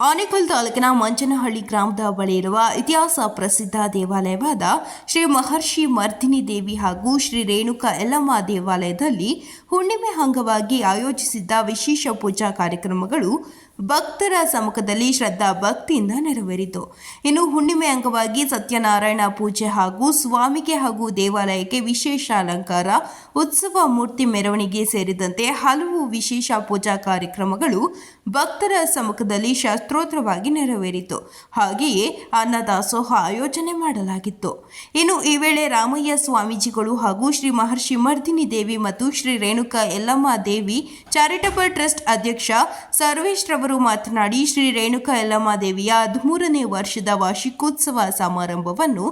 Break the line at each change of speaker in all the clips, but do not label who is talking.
ಆನೇಕಲ್ ತಾಲೂಕಿನ ಮಂಚನಹಳ್ಳಿ ಗ್ರಾಮದ ಬಳಿ ಇರುವ ಇತಿಹಾಸ ಪ್ರಸಿದ್ಧ ದೇವಾಲಯವಾದ ಶ್ರೀ ಮಹರ್ಷಿ ಮರ್ದಿನಿ ದೇವಿ ಹಾಗೂ ಶ್ರೀ ರೇಣುಕಾ ಯಲ್ಲಮ್ಮ ದೇವಾಲಯದಲ್ಲಿ ಹುಣ್ಣಿಮೆ ಅಂಗವಾಗಿ ಆಯೋಜಿಸಿದ್ದ ವಿಶೇಷ ಪೂಜಾ ಕಾರ್ಯಕ್ರಮಗಳು ಭಕ್ತರ ಸಮ್ಮುಖದಲ್ಲಿ ಶ್ರದ್ಧಾ ಭಕ್ತಿಯಿಂದ ನೆರವೇರಿತು. ಇನ್ನು ಹುಣ್ಣಿಮೆ ಅಂಗವಾಗಿ ಸತ್ಯನಾರಾಯಣ ಪೂಜೆ ಹಾಗೂ ಸ್ವಾಮಿಗೆ ಹಾಗೂ ದೇವಾಲಯಕ್ಕೆ ವಿಶೇಷ ಅಲಂಕಾರ, ಉತ್ಸವ ಮೂರ್ತಿ ಮೆರವಣಿಗೆ ಸೇರಿದಂತೆ ಹಲವು ವಿಶೇಷ ಪೂಜಾ ಕಾರ್ಯಕ್ರಮಗಳು ಭಕ್ತರ ಸಮ್ಮುಖದಲ್ಲಿ ಶಾಸ್ತ್ರೋತ್ರವಾಗಿ ನೆರವೇರಿತು. ಹಾಗೆಯೇ ಅನ್ನದಾಸೋಹ ಆಯೋಜನೆ ಮಾಡಲಾಗಿತ್ತು. ಇನ್ನು ಈ ವೇಳೆ ರಾಮಯ್ಯ ಸ್ವಾಮೀಜಿಗಳು ಹಾಗೂ ಶ್ರೀ ಮಹರ್ಷಿ ಮರ್ದಿನಿ ದೇವಿ ಮತ್ತು ಶ್ರೀ ರೇಣುಕಾ ಯಲ್ಲಮ್ಮ ದೇವಿ ಚಾರಿಟಬಲ್ ಟ್ರಸ್ಟ್ ಅಧ್ಯಕ್ಷ ಸರ್ವೇಶ್ ಮಾತನಾಡಿ ಶ್ರೀ ರೇಣುಕಾ ಯಲ್ಲಮ್ಮ ದೇವಿಯ ಹದಿಮೂರನೇ ವರ್ಷದ ವಾರ್ಷಿಕೋತ್ಸವ ಸಮಾರಂಭವನ್ನು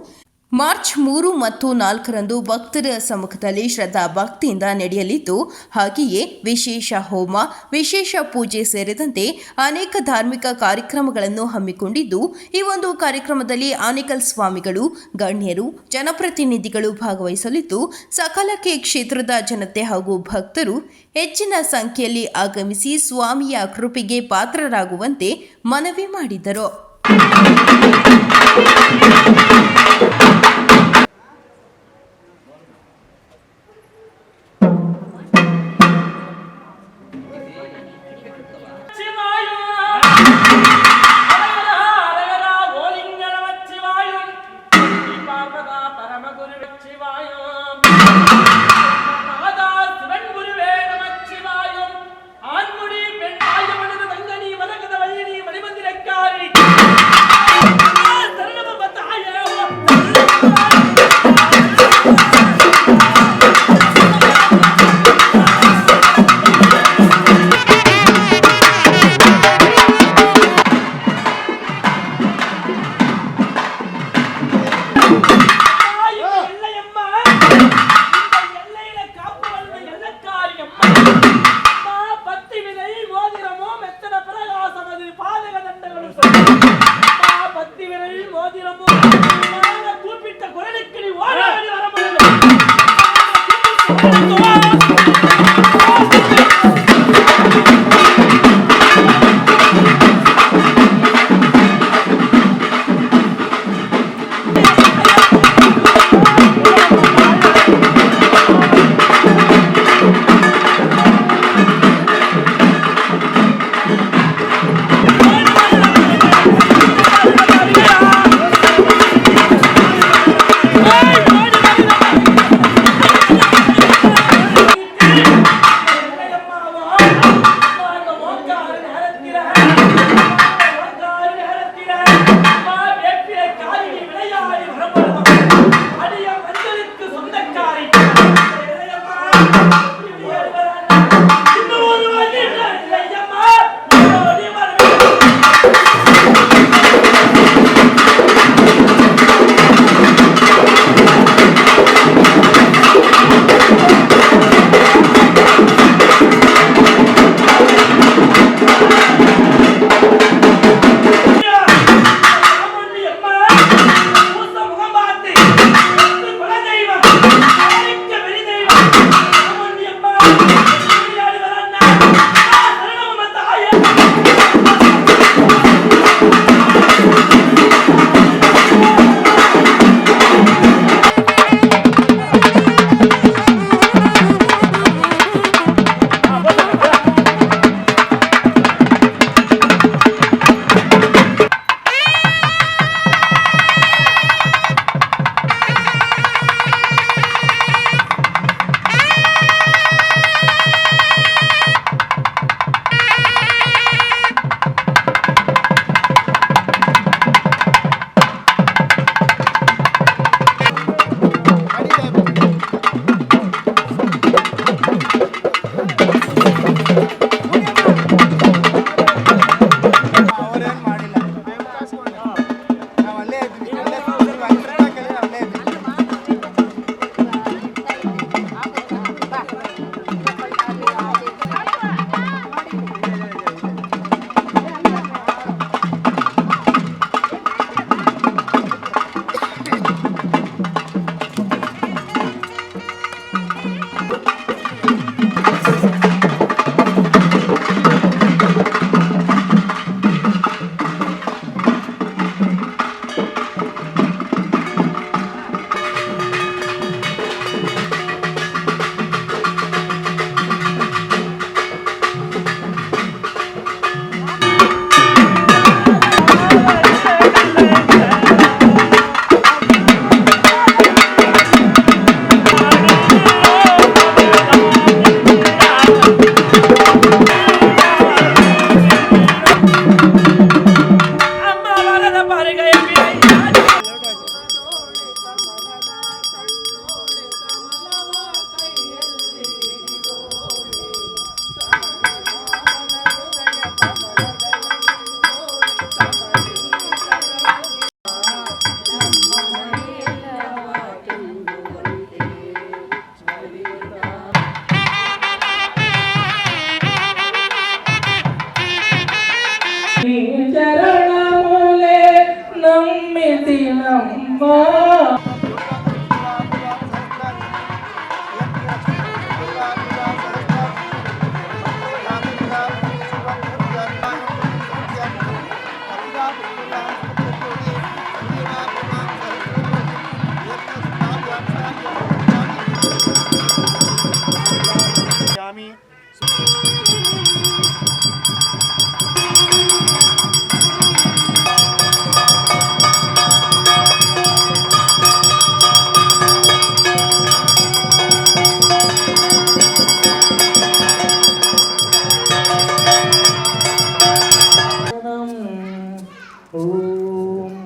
ಮಾರ್ಚ್ ಮೂರು ಮತ್ತು ನಾಲ್ಕರಂದು ಭಕ್ತರ ಸಮ್ಮುಖದಲ್ಲಿ ಶ್ರದ್ಧಾ ಭಕ್ತಿಯಿಂದ ನಡೆಯಲಿದ್ದು, ಹಾಗೆಯೇ ವಿಶೇಷ ಹೋಮ, ವಿಶೇಷ ಪೂಜೆ ಸೇರಿದಂತೆ ಅನೇಕ ಧಾರ್ಮಿಕ ಕಾರ್ಯಕ್ರಮಗಳನ್ನು ಹಮ್ಮಿಕೊಂಡಿದ್ದು, ಈ ಒಂದು ಕಾರ್ಯಕ್ರಮದಲ್ಲಿ ಆನೇಕಲ್ ಸ್ವಾಮಿಗಳು, ಗಣ್ಯರು, ಜನಪ್ರತಿನಿಧಿಗಳು ಭಾಗವಹಿಸಲಿದ್ದು, ಸಕಲಕ್ಕೆ ಕ್ಷೇತ್ರದ ಜನತೆ ಹಾಗೂ ಭಕ್ತರು ಹೆಚ್ಚಿನ ಸಂಖ್ಯೆಯಲ್ಲಿ ಆಗಮಿಸಿ ಸ್ವಾಮಿಯ ಕೃಪೆಗೆ ಪಾತ್ರರಾಗುವಂತೆ ಮನವಿ ಮಾಡಿದರು.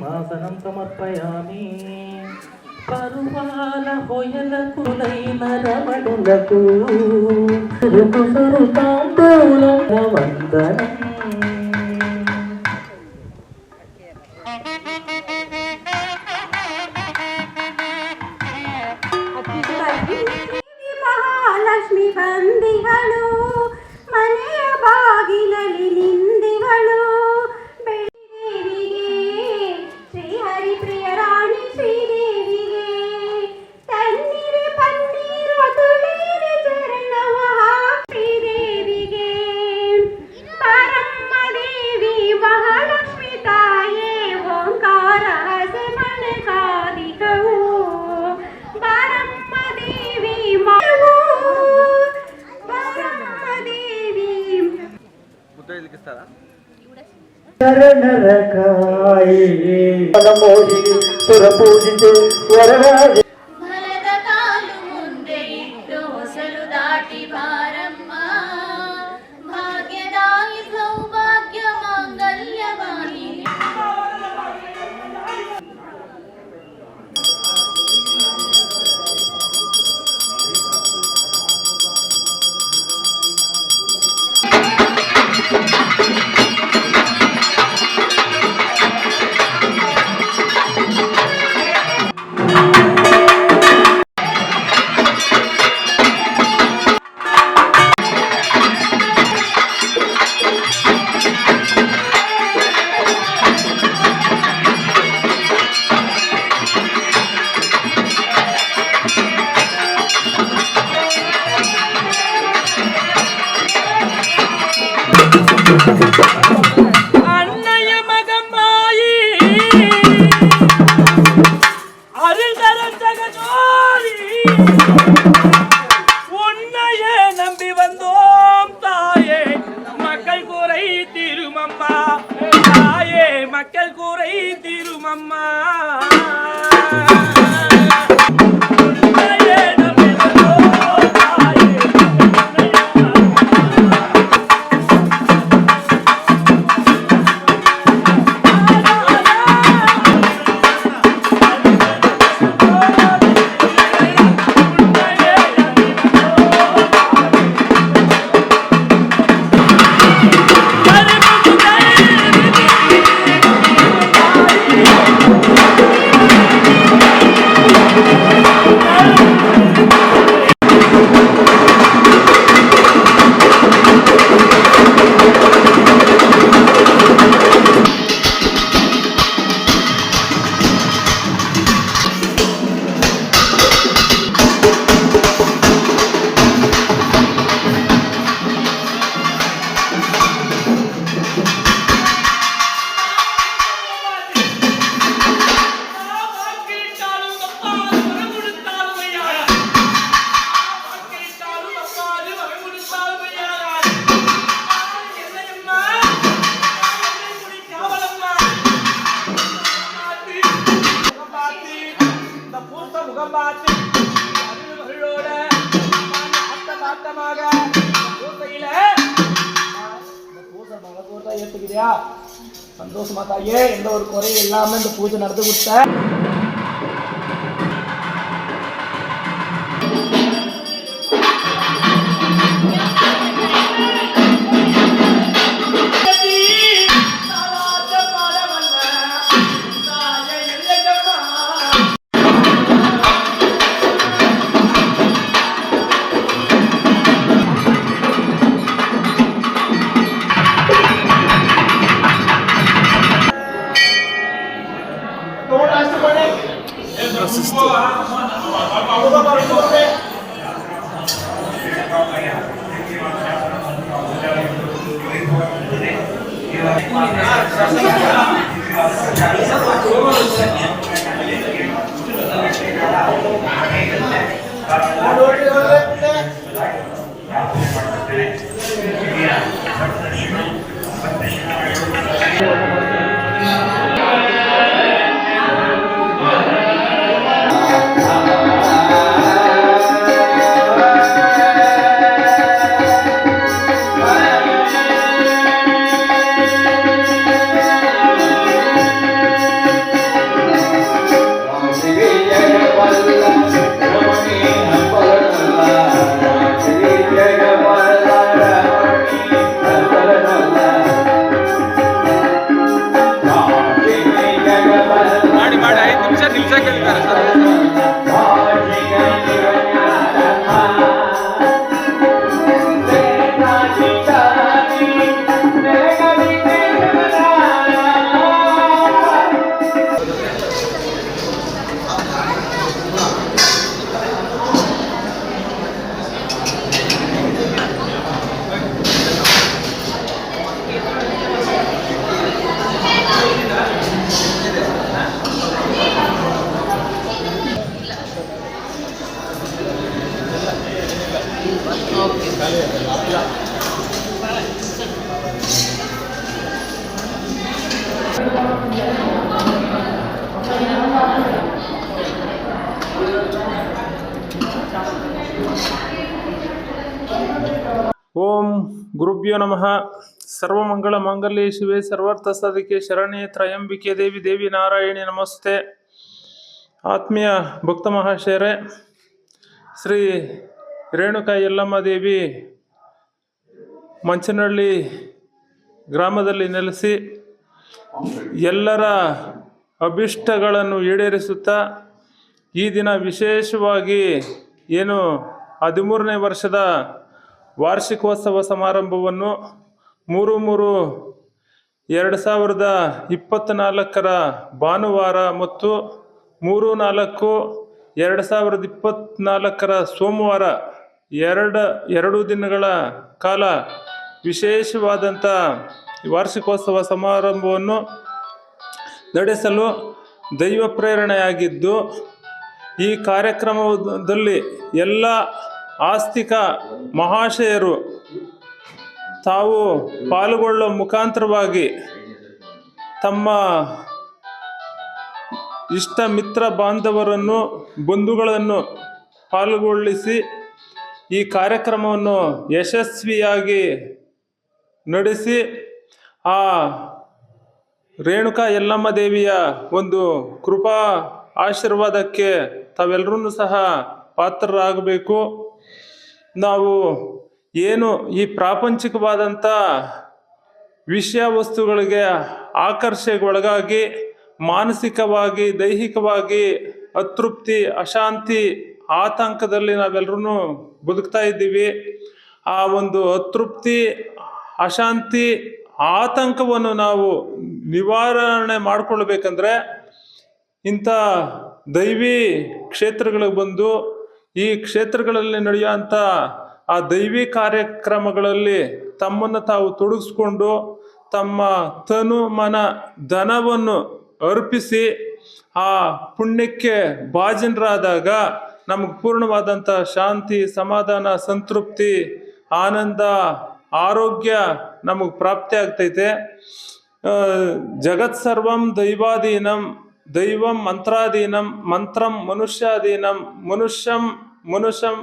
సింహాసనం సమర్పయామి. పరువాల హొయల కులైన రమణులకు ఋతు సరుతాంబూలం వందనం. నర నరకాయ మనమోహి సుర పూజించు వరరాజ
இல்லையா? சந்தோஷமா தாயே எந்த ஒரு குறையும் இல்லாமல் இந்த பூஜை நடந்து கொடுத்த?
ಓಂ ಗುರುಭ್ಯೋ ನಮಃ. ಸರ್ವಮಂಗಳ ಮಾಂಗಲ್ಯ ಶಿವೆ, ಸರ್ವಾರ್ಥ ಸಾಧಿಕೆ, ಶರಣೆ ತ್ರಯಂಬಿಕೆ ದೇವಿ ದೇವಿ ನಾರಾಯಣಿ, ನಮಸ್ತೆ. ಆತ್ಮೀಯ ಭಕ್ತ ಮಹಾಶಯರೇ, ಶ್ರೀ ರೇಣುಕಾ ಯಲ್ಲಮ್ಮ ದೇವಿ ಮಂಚನಹಳ್ಳಿ ಗ್ರಾಮದಲ್ಲಿ ನೆಲೆಸಿ ಎಲ್ಲರ ಅಭಿಷ್ಟಗಳನ್ನು ಈಡೇರಿಸುತ್ತಾ ಈ ದಿನ ವಿಶೇಷವಾಗಿ ಏನು ಹದಿಮೂರನೇ ವರ್ಷದ ವಾರ್ಷಿಕೋತ್ಸವ ಸಮಾರಂಭವನ್ನು ಮೂರು ಮೂರು ಎರಡು ಸಾವಿರದ ಇಪ್ಪತ್ತ್ನಾಲ್ಕರ ಭಾನುವಾರ ಮತ್ತು ಮೂರು ನಾಲ್ಕು ಎರಡು ಸಾವಿರದ ಇಪ್ಪತ್ತ್ನಾಲ್ಕರ ಸೋಮವಾರ ಎರಡು ಎರಡು ದಿನಗಳ ಕಾಲ ವಿಶೇಷವಾದಂಥ ವಾರ್ಷಿಕೋತ್ಸವ ಸಮಾರಂಭವನ್ನು ನಡೆಸಲು ದೈವ ಪ್ರೇರಣೆಯಾಗಿದ್ದು ಈ ಕಾರ್ಯಕ್ರಮದಲ್ಲಿ ಎಲ್ಲ ಆಸ್ತಿಕ ಮಹಾಶಯರು ತಾವು ಪಾಲ್ಗೊಳ್ಳೋ ಮುಖಾಂತರವಾಗಿ ತಮ್ಮ ಇಷ್ಟ ಮಿತ್ರ ಬಾಂಧವರನ್ನು, ಬಂಧುಗಳನ್ನು ಪಾಲ್ಗೊಳ್ಳಿಸಿ ಈ ಕಾರ್ಯಕ್ರಮವನ್ನು ಯಶಸ್ವಿಯಾಗಿ ನಡೆಸಿ ಆ ರೇಣುಕಾ ಯಲ್ಲಮ್ಮ ದೇವಿಯ ಒಂದು ಕೃಪಾ ಆಶೀರ್ವಾದಕ್ಕೆ ತಾವೆಲ್ಲರೂ ಸಹ ಪಾತ್ರರಾಗಬೇಕು. ನಾವು ಏನು ಈ ಪ್ರಾಪಂಚಿಕವಾದಂಥ ವಿಷಯ ವಸ್ತುಗಳಿಗೆ ಆಕರ್ಷೆಗೊಳಗಾಗಿ, ಮಾನಸಿಕವಾಗಿ, ದೈಹಿಕವಾಗಿ ಅತೃಪ್ತಿ, ಅಶಾಂತಿ, ಆತಂಕದಲ್ಲಿ ನಾವೆಲ್ಲರೂ ಬದುಕ್ತಾ ಇದ್ದೀವಿ. ಆ ಒಂದು ಅತೃಪ್ತಿ, ಅಶಾಂತಿ, ಆತಂಕವನ್ನು ನಾವು ನಿವಾರಣೆ ಮಾಡಿಕೊಳ್ಬೇಕಂದ್ರೆ ಇಂಥ ದೈವಿ ಕ್ಷೇತ್ರಗಳಿಗೆ ಬಂದು ಈ ಕ್ಷೇತ್ರಗಳಲ್ಲಿ ನಡೆಯುವಂಥ ಆ ದೈವಿ ಕಾರ್ಯಕ್ರಮಗಳಲ್ಲಿ ತಮ್ಮನ್ನು ತಾವು ತೊಡಗಿಸ್ಕೊಂಡು ತಮ್ಮ ತನು ಮನ ಧನವನ್ನು ಅರ್ಪಿಸಿ ಆ ಪುಣ್ಯಕ್ಕೆ ಭಾಜನರಾದಾಗ ನಮಗೆ ಪೂರ್ಣವಾದಂಥ ಶಾಂತಿ, ಸಮಾಧಾನ, ಸಂತೃಪ್ತಿ, ಆನಂದ, ಆರೋಗ್ಯ ನಮಗೆ ಪ್ರಾಪ್ತಿ ಆಗ್ತೈತೆ. ಜಗತ್ ಸರ್ವಂ ದೈವಾಧೀನಂ ದೈವಂ ಮಂತ್ರಾಧೀನಂ, ಮಂತ್ರಂ ಮನುಷ್ಯಾಧೀನಂ, ಮನುಷ್ಯಂ ಮನುಷ್ಯಂ,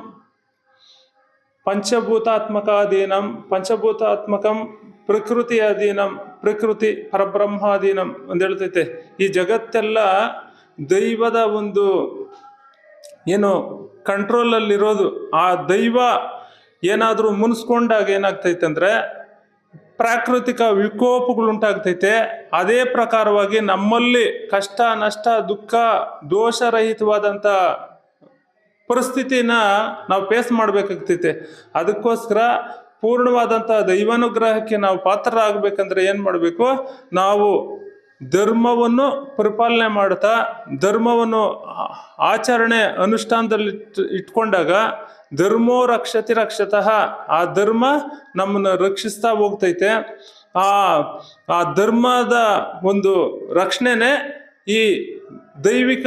ಪಂಚಭೂತಾತ್ಮಕಾಧೀನಂ, ಪಂಚಭೂತಾತ್ಮಕಂ ಪ್ರಕೃತಿ ಅಧೀನಂ ಪ್ರಕೃತಿ ಪರಬ್ರಹ್ಮಾಧೀನಂ ಅಂತ ಹೇಳ್ತೈತೆ. ಈ ಜಗತ್ತೆಲ್ಲ ದೈವದ ಒಂದು ಏನು ಕಂಟ್ರೋಲಲ್ಲಿರೋದು ಆ ದೈವ ಏನಾದರೂ ಮುನ್ಸ್ಕೊಂಡಾಗ ಏನಾಗ್ತೈತೆ ಅಂದರೆ ಪ್ರಾಕೃತಿಕ ವಿಕೋಪಗಳುಂಟಾಗ್ತೈತೆ, ಅದೇ ಪ್ರಕಾರವಾಗಿ ನಮ್ಮಲ್ಲಿ ಕಷ್ಟ, ನಷ್ಟ, ದುಃಖ ದೋಷರಹಿತವಾದಂಥ ಪರಿಸ್ಥಿತಿನ ನಾವು ಫೇಸ್ ಮಾಡಬೇಕಾಗ್ತೈತೆ. ಅದಕ್ಕೋಸ್ಕರ ಪೂರ್ಣವಾದಂಥ ದೈವಾನುಗ್ರಹಕ್ಕೆ ನಾವು ಪಾತ್ರರಾಗಬೇಕಂದ್ರೆ ಏನು ಮಾಡಬೇಕು? ನಾವು ಧರ್ಮವನ್ನು ಪರಿಪಾಲನೆ ಮಾಡ್ತಾ, ಧರ್ಮವನ್ನು ಆಚರಣೆ ಅನುಷ್ಠಾನದಲ್ಲಿ ಇಟ್ಕೊಂಡಾಗ ಧರ್ಮೋ ರಕ್ಷತಿ ರಕ್ಷತಃ. ಆ ಧರ್ಮ ನಮ್ಮನ್ನು ರಕ್ಷಿಸ್ತಾ ಹೋಗ್ತೈತೆ. ಆ ಆ ಧರ್ಮದ ಒಂದು ರಕ್ಷಣೆನೇ ಈ ದೈವಿಕ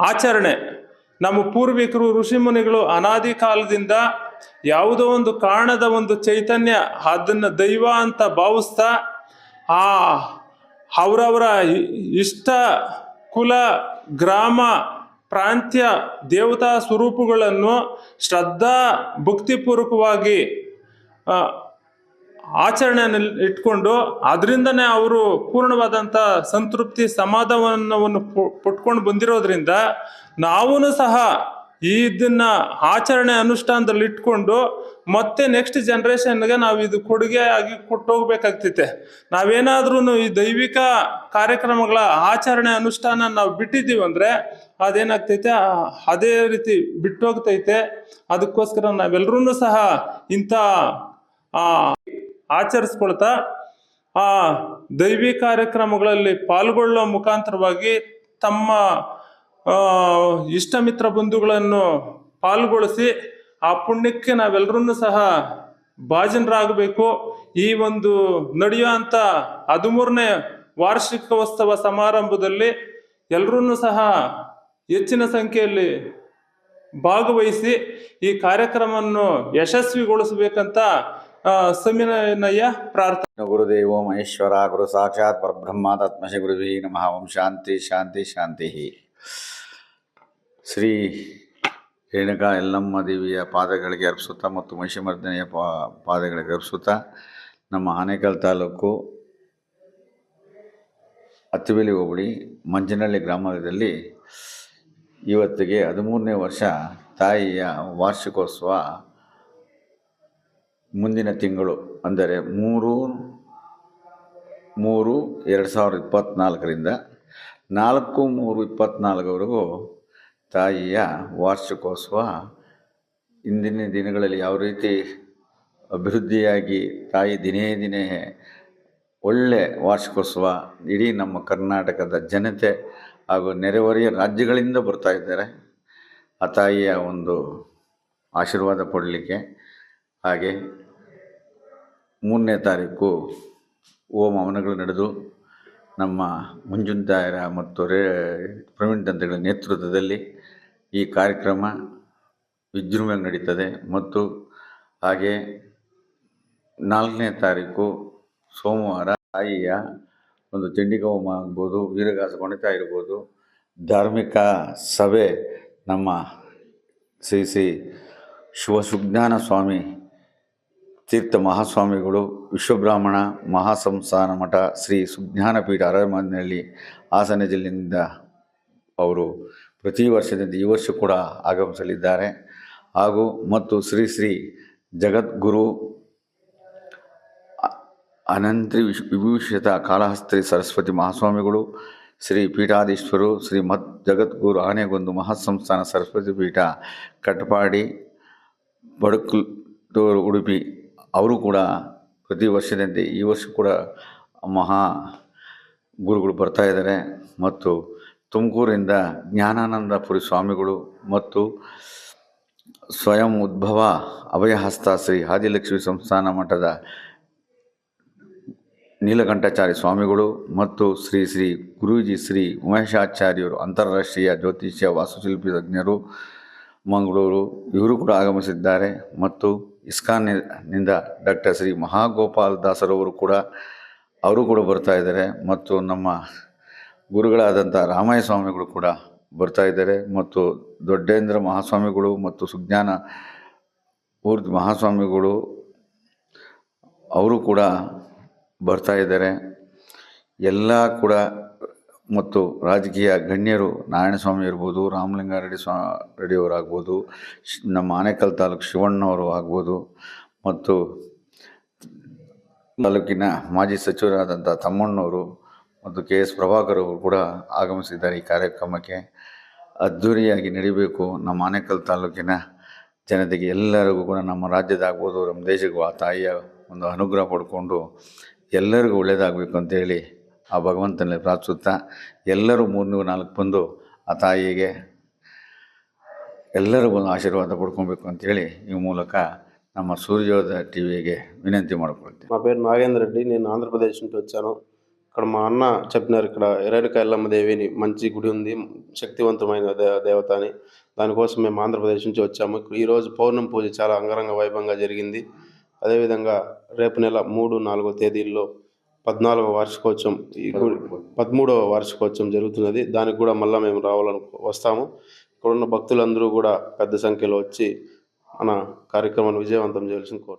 ಆಚರಣೆ. ನಮ್ಮ ಪೂರ್ವಿಕರು ಋಷಿಮುನಿಗಳು ಅನಾದಿ ಕಾಲದಿಂದ ಯಾವುದೋ ಒಂದು ಕಾರಣದ ಒಂದು ಚೈತನ್ಯ ಅದನ್ನು ದೈವ ಅಂತ ಭಾವಿಸ್ತಾ, ಆ ಅವರವರ ಇಷ್ಟ ಕುಲ, ಗ್ರಾಮ ಪ್ರಾಂತ್ಯ ದೇವತಾ ಸ್ವರೂಪಗಳನ್ನು ಶ್ರದ್ಧಾ ಭಕ್ತಿಪೂರ್ವಕವಾಗಿ ಆಚರಣೆಯಲ್ಲಿ ಇಟ್ಕೊಂಡು ಅದರಿಂದನೇ ಅವರು ಪೂರ್ಣವಾದಂಥ ಸಂತೃಪ್ತಿ ಸಮಾಧಾನವನ್ನು ಪಟ್ಕೊಂಡು ಬಂದಿರೋದ್ರಿಂದ ನಾವೂ ಸಹ ಇದನ್ನ ಆಚರಣೆ ಅನುಷ್ಠಾನದಲ್ಲಿ ಇಟ್ಕೊಂಡು ಮತ್ತೆ ನೆಕ್ಸ್ಟ್ ಜನ್ರೇಷನ್ಗೆ ನಾವು ಇದು ಕೊಡುಗೆ ಆಗಿ ಕೊಟ್ಟೋಗ್ಬೇಕಾಗ್ತೈತೆ ನಾವೇನಾದ್ರೂ ಈ ದೈವಿಕ ಕಾರ್ಯಕ್ರಮಗಳ ಆಚರಣೆ ಅನುಷ್ಠಾನ ನಾವು ಬಿಟ್ಟಿದ್ದೀವಿ ಅಂದರೆ ಅದೇನಾಗ್ತೈತೆ? ಅದೇ ರೀತಿ ಬಿಟ್ಟೋಗ್ತೈತೆ. ಅದಕ್ಕೋಸ್ಕರ ನಾವೆಲ್ಲರೂ ಸಹ ಇಂಥ ಆಚರಿಸ್ಕೊಳ್ತಾ ಆ ದೈವಿ ಕಾರ್ಯಕ್ರಮಗಳಲ್ಲಿ ಪಾಲ್ಗೊಳ್ಳೋ ಮುಖಾಂತರವಾಗಿ ತಮ್ಮ ಆ, ಇಷ್ಟಮಿತ್ರ ಬಂಧುಗಳನ್ನು ಪಾಲ್ಗೊಳಿಸಿ ಆ ಪುಣ್ಯಕ್ಕೆ ನಾವೆಲ್ಲರೂ ಸಹ ಭಾಜನರಾಗಬೇಕು. ಈ ಒಂದು ನಡೆಯುವಂಥ ಹದಿಮೂರನೇ ವಾರ್ಷಿಕೋತ್ಸವ ಸಮಾರಂಭದಲ್ಲಿ ಎಲ್ಲರೂ ಸಹ ಹೆಚ್ಚಿನ ಸಂಖ್ಯೆಯಲ್ಲಿ ಭಾಗವಹಿಸಿ ಈ ಕಾರ್ಯಕ್ರಮವನ್ನು ಯಶಸ್ವಿಗೊಳಿಸಬೇಕಂತ ಆ, ಸವಿನಯ ಪ್ರಾರ್ಥನೆ.
ಗುರುದೇವೋ ಮಹೇಶ್ವರ ಗುರು ಸಾಕ್ಷಾತ್ ಪರಬ್ರಹ್ಮ ತತ್ಮಶಿ ಗುರುಭಿ ನಮಃ. ಓಂ ಶಾಂತಿ ಶಾಂತಿ ಶಾಂತಿ. ಶ್ರೀ ರೇಣುಕಾ ಎಲ್ಲಮ್ಮ ದೇವಿಯ ಪಾದಗಳಿಗೆ ಅರ್ಪಿಸುತ್ತಾ ಮತ್ತು ಮಹಿಷಮರ್ದನೆಯ ಪಾದಗಳಿಗೆ ಅರ್ಪಿಸುತ್ತಾ ನಮ್ಮ ಆನೇಕಲ್ ತಾಲೂಕು ಅತ್ತಿಬೇಲಿ ಹೋಬಳಿ ಮಂಜನಹಳ್ಳಿ ಗ್ರಾಮದಲ್ಲಿ ಇವತ್ತಿಗೆ ಹದಿಮೂರನೇ ವರ್ಷ ತಾಯಿಯ ವಾರ್ಷಿಕೋತ್ಸವ ಮುಂದಿನ ತಿಂಗಳು, ಅಂದರೆ ಮೂರು ಮೂರು ಎರಡು ಸಾವಿರದ ಇಪ್ಪತ್ತ್ನಾಲ್ಕರಿಂದ ನಾಲ್ಕು ಮೂರು ಇಪ್ಪತ್ತ್ನಾಲ್ಕವರೆಗೂ ತಾಯಿಯ ವಾರ್ಷಿಕೋತ್ಸವ ಇಂದಿನ ದಿನಗಳಲ್ಲಿ ಯಾವ ರೀತಿ ಅಭಿವೃದ್ಧಿಯಾಗಿ ತಾಯಿ ದಿನೇ ದಿನೇ ಒಳ್ಳೆ ವಾರ್ಷಿಕೋತ್ಸವ ಇಡೀ ನಮ್ಮ ಕರ್ನಾಟಕದ ಜನತೆ ಹಾಗೂ ನೆರೆಹೊರೆಯ ರಾಜ್ಯಗಳಿಂದ ಬರ್ತಾ ಇದ್ದಾರೆ. ಆ ತಾಯಿಯ ಒಂದು ಆಶೀರ್ವಾದ ಪಡಲಿಕ್ಕೆ ಹಾಗೆ ಮೂರನೇ ತಾರೀಕು ಓಂ ಅವನಗಳು ನಡೆದು ನಮ್ಮ ಮುಂಜುಂತಾಯರ ಮತ್ತು ರೇ ಪ್ರವೀಣ್ ತಂತ್ರಿಗಳ ನೇತೃತ್ವದಲ್ಲಿ ಈ ಕಾರ್ಯಕ್ರಮ ವಿಜೃಂಭಣೆ ನಡೀತದೆ ಮತ್ತು ಹಾಗೆ ನಾಲ್ಕನೇ ತಾರೀಕು ಸೋಮವಾರ ತಾಯಿಯ ಒಂದು ಚಂಡಿಕ ಹೋಮ ಆಗ್ಬೋದು, ವೀರಗಾಸ ಕುಣಿತ ಇರ್ಬೋದು, ಧಾರ್ಮಿಕ ಸಭೆ ನಮ್ಮ ಶ್ರೀ ಶ್ರೀ ಶಿವಸುಜ್ಞಾನ ಸ್ವಾಮಿ, ತೀರ್ಥ ಮಹಾಸ್ವಾಮಿಗಳು, ವಿಶ್ವಬ್ರಾಹ್ಮಣ ಮಹಾಸಂಸ್ಥಾನ ಮಠ, ಶ್ರೀ ಸುಜ್ಞಾನ ಪೀಠ ಅರಮನೆಯಲ್ಲಿ ಹಾಸನ ಜಿಲ್ಲೆಯಿಂದ ಅವರು ಪ್ರತಿ ವರ್ಷದಿಂದ ಈ ವರ್ಷ ಕೂಡ ಆಗಮಿಸಲಿದ್ದಾರೆ. ಹಾಗೂ ಮತ್ತು ಶ್ರೀ ಶ್ರೀ ಜಗದ್ಗುರು ಅನಂತ್ರಿ ವಿಶ್, ವಿಭೂಷಿತ ಕಾಳಹಸ್ತ್ರಿ ಸರಸ್ವತಿ ಮಹಾಸ್ವಾಮಿಗಳು, ಶ್ರೀ ಪೀಠಾಧೀಶ್ವರು, ಶ್ರೀ ಮತ್ ಜಗದ್ಗುರು ಆನೆಗೊಂದು ಮಹಾಸಂಸ್ಥಾನ ಸರಸ್ವತಿ ಪೀಠ, ಕಟ್ಪಾಡಿ ಬಡಕಲ್ದೂರು ಉಡುಪಿ, ಅವರು ಕೂಡ ಪ್ರತಿ ವರ್ಷದಂತೆ ಈ ವರ್ಷ ಕೂಡ ಮಹಾ ಗುರುಗಳು ಬರ್ತಾ ಇದ್ದಾರೆ. ಮತ್ತು ತುಮಕೂರಿಂದ ಜ್ಞಾನಾನಂದಪುರಿ ಸ್ವಾಮಿಗಳು ಮತ್ತು ಸ್ವಯಂ ಉದ್ಭವ ಅಭಯಹಸ್ತ ಶ್ರೀ ಆದಿಲಕ್ಷ್ಮಿ ಸಂಸ್ಥಾನ ಮಠದ ನೀಲಕಂಠಾಚಾರ್ಯ ಸ್ವಾಮಿಗಳು ಮತ್ತು ಶ್ರೀ ಶ್ರೀ ಗುರೂಜಿ ಶ್ರೀ ಉಮೇಶಾಚಾರ್ಯರು ಅಂತಾರಾಷ್ಟ್ರೀಯ ಜ್ಯೋತಿಷ್ಯ ವಾಸ್ತುಶಿಲ್ಪಿ ತಜ್ಞರು ಮಂಗಳೂರು, ಇವರು ಕೂಡ ಆಗಮಿಸಿದ್ದಾರೆ. ಮತ್ತು ಇಸ್ಕಾನ್ನಿಂದ ಡಾಕ್ಟರ್ ಶ್ರೀ ಮಹಾಗೋಪಾಲ್ ದಾಸರವರು ಕೂಡ ಅವರು ಕೂಡ ಬರ್ತಾ ಇದ್ದಾರೆ. ಮತ್ತು ನಮ್ಮ ಗುರುಗಳಾದಂಥ ರಾಮಯ್ಯ ಸ್ವಾಮಿಗಳು ಕೂಡ ಬರ್ತಾ ಇದ್ದಾರೆ. ಮತ್ತು ದೊಡ್ಡೇಂದ್ರ ಮಹಾಸ್ವಾಮಿಗಳು ಮತ್ತು ಸುಜ್ಞಾನ ಪೂರ್ತಿ ಮಹಾಸ್ವಾಮಿಗಳು ಅವರು ಕೂಡ ಬರ್ತಾ ಇದ್ದಾರೆ. ಎಲ್ಲ ಕೂಡ ಮತ್ತು ರಾಜಕೀಯ ಗಣ್ಯರು ನಾರಾಯಣಸ್ವಾಮಿ ಇರ್ಬೋದು, ರಾಮಲಿಂಗಾರೆಡ್ಡಿ ಸ್ವಾ ರೆಡ್ಡಿಯವರಾಗ್ಬೋದು ನಮ್ಮ ಆನೇಕಲ್ ತಾಲೂಕು ಶಿವಣ್ಣವರು ಆಗ್ಬೋದು ಮತ್ತು ತಾಲೂಕಿನ ಮಾಜಿ ಸಚಿವರಾದಂಥ ತಮ್ಮಣ್ಣವರು ಮತ್ತು ಕೆ ಎಸ್ ಪ್ರಭಾಕರ್ ಅವರು ಕೂಡ ಆಗಮಿಸಿದ್ದಾರೆ ಈ ಕಾರ್ಯಕ್ರಮಕ್ಕೆ. ಅದ್ಧೂರಿಯಾಗಿ ನಡೀಬೇಕು. ನಮ್ಮ ಆನೇಕಲ್ ತಾಲೂಕಿನ ಜನತೆಗೆ ಎಲ್ಲರಿಗೂ ಕೂಡ ನಮ್ಮ ರಾಜ್ಯದಾಗ್ಬೋದು ನಮ್ಮ ದೇಶಕ್ಕೂ ಆ ತಾಯಿಯ ಒಂದು ಅನುಗ್ರಹ ಪಡ್ಕೊಂಡು ಎಲ್ಲರಿಗೂ ಒಳ್ಳೆಯದಾಗಬೇಕು ಅಂತೇಳಿ ಆ ಭಗವಂತನಲ್ಲಿ ಪ್ರಾರ್ಥಿಸುತ್ತಾ ಎಲ್ಲರೂ ಮೂರು ನಾಲ್ಕು ಬಂದು ಆ ತಾಯಿಗೆ ಎಲ್ಲರೂ ಬಂದು ಆಶೀರ್ವಾದ ಪಡ್ಕೊಬೇಕು ಅಂತೇಳಿ ಈ ಮೂಲಕ ನಮ್ಮ సూర్యోదయ టీవీకి వినంతి ಮಾಡ್ಕೊಳ್ತೀನಿ
నా పేరు నాగేంద్ర రెడ్డి నేను ఆంధ్రప్రదేశ్ నుంచి వచ్చాను ఇక్కడ మా అన్న చెప్పినారు ఇక్కడ ఎరేడుక ఎల్లమ్మ దేవిని మంచి గుడి ఉంది శక్తివంతమైన దే దేవత అని దానికోసం మేము ఆంధ్రప్రదేశ్ నుంచి వచ్చాము ఈరోజు పౌర్ణమి పూజ చాలా అంగరంగ వైభవంగా జరిగింది అదేవిధంగా రేపు నెల మూడు నాలుగో తేదీల్లో పద్నాలుగవ వార్షికోత్సవం ఈ పదమూడవ వార్షికోత్సవం జరుగుతున్నది. దానికి కూడా మళ్ళీ మేము రావాలను వస్తాము. ఇక్కడ ఉన్న భక్తులందరూ కూడా పెద్ద సంఖ్యలో వచ్చి మన కార్యక్రమాన్ని విజయవంతం చేయాల్సిన కోరు